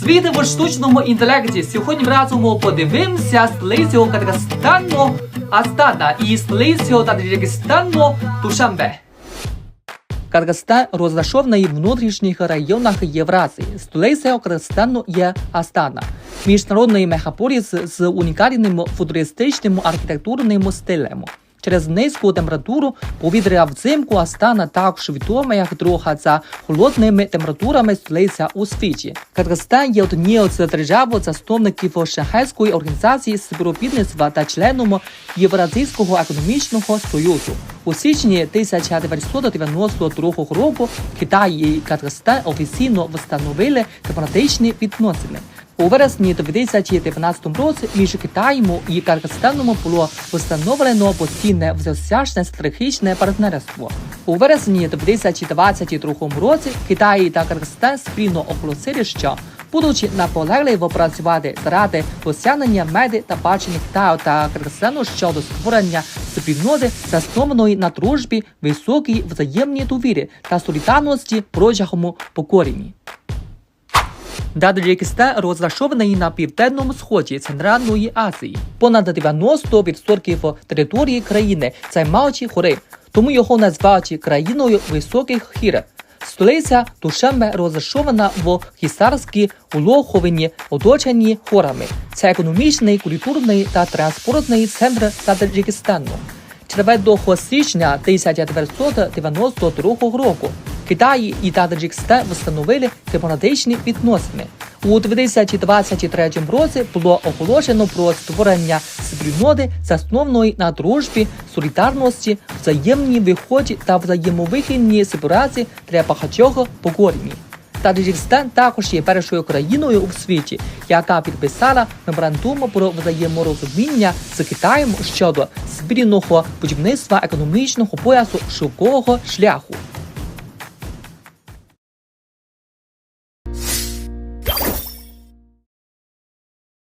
Світи в штучному інтелекті. Сьогодні разом подивимося столицю Казахстану Астана і столицю Таджикистану Душанбе. Казахстан розташований в внутрішніх районах Євразії. Столицею Казахстану є Астана. Міжнародний мегаполіс з унікальним футуристичним архітектурним стилем. Через низьку температуру повітря взимку Астана також відома як друга за холодними температурами столиця у світі. Казахстан є однією з держав засновників Шанхайської організації співробітництва та членом Євразійського економічного союзу. У січні 1992 року Китай і Казахстан офіційно встановили дипломатичні відносини. У вересні 2019 році між Китаєм і Казахстаном було встановлено постійне всеосяжне стратегічне партнерство. У вересні 2022 році Китай та Казахстан спільно оголосили, що будучи наполегливо працювати заради досягнення мети та бачення Китаю та Казахстану щодо створення спільноти, заснованої на дружбі, високій взаємній довірі та солідарності протягом поколінь. Таджикистан розташований на південному сході Центральної Азії. Понад 90% території країни займають гори, тому його називають країною високих гір. Столиця Душанбе розташована в Хісарській улоговині, оточенні горами. Це економічний, культурний та транспортний центр Таджикистану. 4 січня 1992 року Китай і Таджикистан встановили дипломатичні відносини. У 2023 році було оголошено про створення спільноти, заснованої на дружбі, солідарності, взаємній виході та взаємовихідній співпраці для багатьох поколінь. Таджикистан також є першою країною у світі, яка підписала меморандум про взаєморозуміння з Китаєм щодо спільного будівництва економічного поясу шовкового шляху.